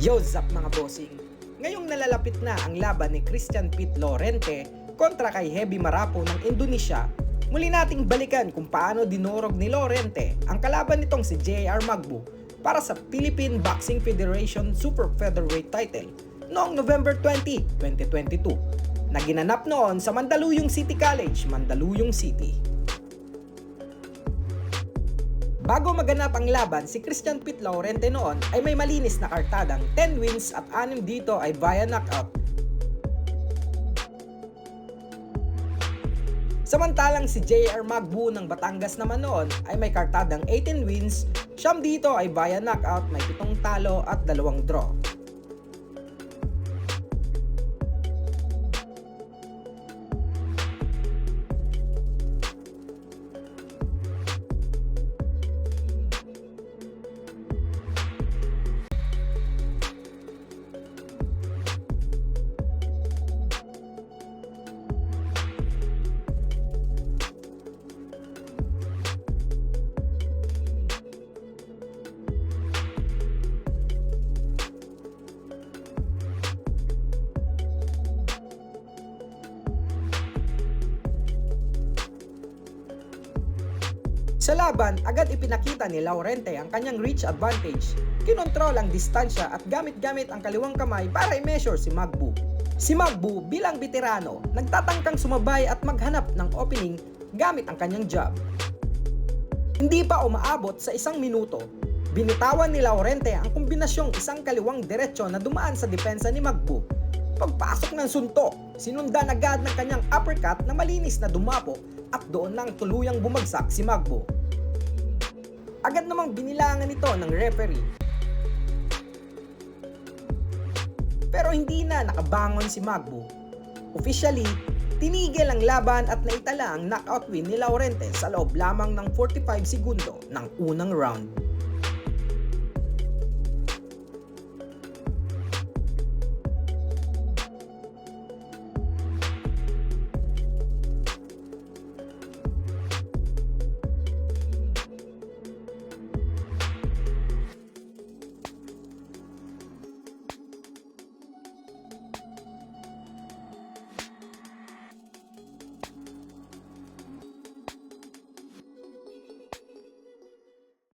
Yo, zap mga bossing! Ngayong nalalapit na ang laban ni Christian Pete Lorente kontra kay Heavy Marapo ng Indonesia, muli nating balikan kung paano dinurog ni Lorente ang kalaban nitong si JR Magbu para sa Philippine Boxing Federation Super Featherweight title noong November 20, 2022 na ginanap noon sa Mandaluyong City College, Mandaluyong City. Bago maganap ang laban, si Christian Pete Laurente noon ay may malinis na kartadang 10 wins at 6 dito ay via knockout. Samantalang si JR Magbu ng Batangas naman noon ay may kartadang 18 wins, siyam dito ay via knockout, may 7 talo at 2 draw. Sa laban, agad ipinakita ni Laurente ang kanyang reach advantage. Kinontrol ang distansya at gamit-gamit ang kaliwang kamay para i-measure si Magbu. Si Magbu bilang veterano, nagtatangkang sumabay at maghanap ng opening gamit ang kanyang jab. Hindi pa umaabot sa isang minuto, binitawan ni Laurente ang kombinasyong isang kaliwang diretsyo na dumaan sa depensa ni Magbu. Pagpasok ng suntok, sinundan agad ng kanyang uppercut na malinis na dumapo at doon lang tuluyang bumagsak si Magbo. Agad namang binilangan ito ng referee. Pero hindi na nakabangon si Magbo. Officially, tinigil ang laban at naitala ang knockout win ni Laurente sa loob lamang ng 45 segundo ng unang round.